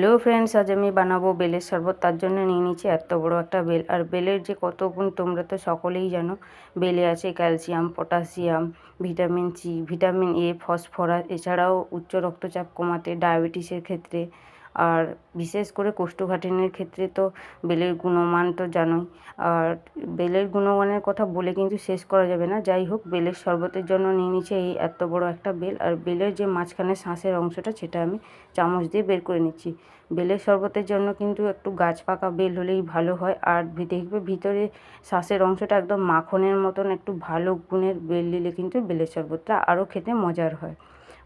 Hello friends, আজ আমি বানাবো বেলের শরবত। তার জন্য নিয়ে নিচ্ছি এত বড় একটা বেল। আর বেলের যে কত গুণ তোমরা তো সকলেই জানো, বেলে আছে calcium, potassium, vitamin C, vitamin A, phosphorus, এছাড়াও উচ্চ রক্তচাপ কমাতে, ডায়াবেটিসের ক্ষেত্রে আর বিশেষ করে কোষ্ঠকাঠিন্যের ক্ষেত্রে তো বেলের গুণমান তো জানোই। আর বেলের গুণমানের কথা বলে কিন্তু শেষ করা যাবে না। যাই হোক, বেলের শরবতের জন্য নিয়ে নিচ্ছে এই এত বড় একটা বেল। আর বেলের যে মাঝখানে শাঁসের অংশটা, সেটা আমি চামচ দিয়ে বের করে নিচ্ছি। বেলের শরবতের জন্য কিন্তু একটু গাছ পাকা বেল হলেই ভালো হয়। আর দেখবে ভিতরে শাঁসের অংশটা একদম মাখনের মতন একটু ভালো গুণের বেল দিলে কিন্তু বেলের শরবতটা আরও খেতে মজার হয়।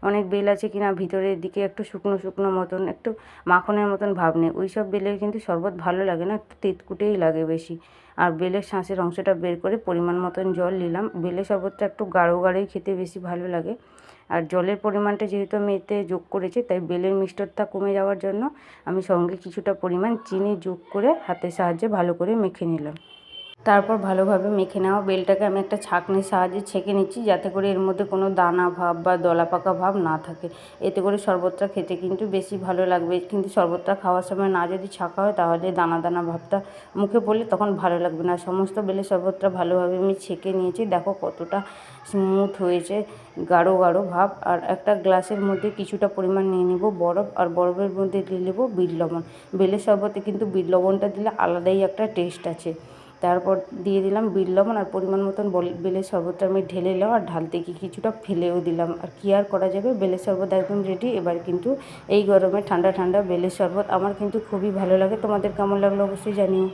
অনেক বেল আছে কিনা, ভিতরের দিকে একটু শুকনো শুকনো মতন, একটু মাখনের মতন ভাব নেই। ওই সব বেলের কিন্তু শরবত ভালো লাগে না, একটু তেতকুটেই লাগে বেশি। আর বেলের শাঁসের অংশটা বের করে পরিমাণ মতন জল নিলাম। বেলের শরবতটা একটু গাঢ় গাঢ়ই খেতে বেশি ভালো লাগে। আর জলের পরিমাণটা যেহেতু আমি এতে যোগ করেছি, তাই বেলের মিষ্টতা কমে যাওয়ার জন্য আমি সঙ্গে কিছুটা পরিমাণ চিনি যোগ করে হাতের সাহায্যে ভালো করে মেখে নিলাম। তারপর ভালোভাবে মেখে নেওয়া বেলটাকে আমি একটা ছাঁকনির সাহায্যে ছেঁকে নিচ্ছি, যাতে করে এর মধ্যে কোনো দানা ভাব বা দলা পাকা ভাব না থাকে। এতে করে শরবতটা খেতে কিন্তু বেশি ভালো লাগবে। কিন্তু শরবতটা খাওয়ার সময় না যদি ছাঁকা হয়, তাহলে দানা দানা ভাবটা মুখে পড়লে তখন ভালো লাগবে না। সমস্ত বেলের শরবতটা ভালোভাবে আমি ছেঁকে নিয়েছি। দেখো কতটা স্মুথ হয়েছে, গাঢ় গাঢ় ভাব। আর একটা গ্লাসের মধ্যে কিছুটা পরিমাণ নিয়ে নেব বরফ, আর বরফের মধ্যে দিয়ে নেব বিট লবণ। বেলের শরবতে কিন্তু বিট লবণটা দিলে আলাদাই একটা টেস্ট আছে। তারপর দিয়ে দিলাম বিট লবণ আর পরিমাণ মতন বেলের শরবতটা আমি ঢেলে নিলাম আর ঢালতে গিয়ে কিছুটা ফেলেও দিলাম। আর কী আর করা যাবে? বেলের শরবত একদম রেডি এবার কিন্তু এই গরমে ঠান্ডা ঠান্ডা বেলের শরবত আমার কিন্তু খুবই ভালো লাগে। তোমাদের কেমন লাগল অবশ্যই জানিও।